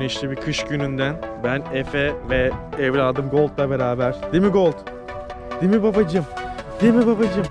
güneşli bir kış gününden ben Efe ve evladım Gold'la beraber. Değil mi Gold? Değil mi babacım? Değil mi babacım?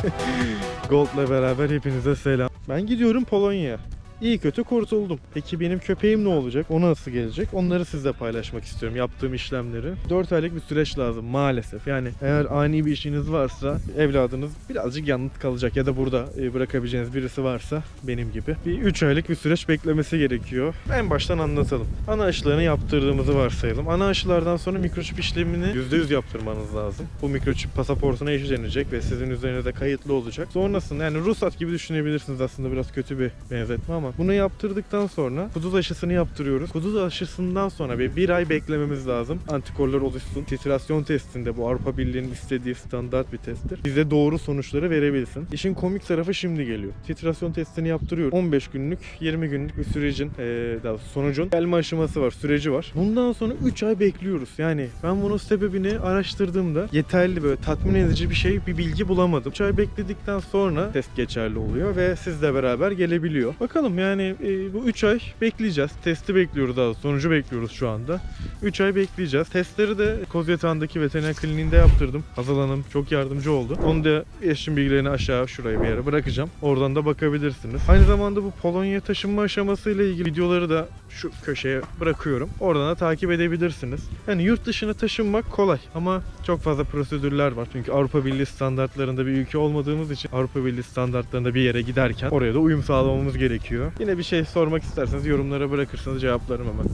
Gold'la beraber hepinize selam. Ben gidiyorum Polonya'ya. İyi kötü kurtuldum. Peki benim köpeğim ne olacak? O nasıl gelecek? Onları sizle paylaşmak istiyorum. Yaptığım işlemleri. 4 aylık bir süreç lazım maalesef. Yani eğer ani bir işiniz varsa evladınız birazcık yalnız kalacak ya da burada e, bırakabileceğiniz birisi varsa benim gibi bir 3 aylık bir süreç beklemesi gerekiyor. En baştan anlatalım. Ana aşılarını yaptırdığımızı varsayalım. Ana aşılardan sonra mikroçip işlemini %100 yaptırmanız lazım. Bu mikroçip pasaportuna işlenecek ve sizin üzerinizde kayıtlı olacak. Sonrasında yani ruhsat gibi düşünebilirsiniz aslında biraz kötü bir benzetme ama bunu yaptırdıktan sonra kuduz aşısını yaptırıyoruz. Kuduz aşısından sonra bir, bir ay beklememiz lazım. Antikorlar oluşsun. Titrasyon testinde bu Avrupa Birliği'nin istediği standart bir testtir. Bize doğru sonuçları verebilsin. İşin komik tarafı şimdi geliyor. Titrasyon testini yaptırıyorum. 15 günlük, 20 günlük bir sürecin, eee daha sonucun gelme aşaması var, süreci var. Bundan sonra 3 ay bekliyoruz. Yani ben bunun sebebini araştırdığımda yeterli böyle tatmin edici bir şey, bir bilgi bulamadım. 3 ay bekledikten sonra test geçerli oluyor ve sizle beraber gelebiliyor. Bakalım yani e, bu 3 ay bekleyeceğiz. Testi bekliyoruz daha sonucu bekliyoruz şu anda. 3 ay bekleyeceğiz. Testleri de Kozyatağı'ndaki veteriner kliniğinde yaptırdım. Hazal Hanım çok yardımcı oldu. Onu da eşim bilgilerini aşağı şuraya bir yere bırakacağım. Oradan da bakabilirsiniz. Aynı zamanda bu Polonya taşınma aşaması ile ilgili videoları da şu köşeye bırakıyorum. Oradan da takip edebilirsiniz. Yani yurt dışına taşınmak kolay ama çok fazla prosedürler var. Çünkü Avrupa Birliği standartlarında bir ülke olmadığımız için Avrupa Birliği standartlarında bir yere giderken oraya da uyum sağlamamız gerekiyor. Yine bir şey sormak isterseniz yorumlara bırakırsanız cevaplarım hemen.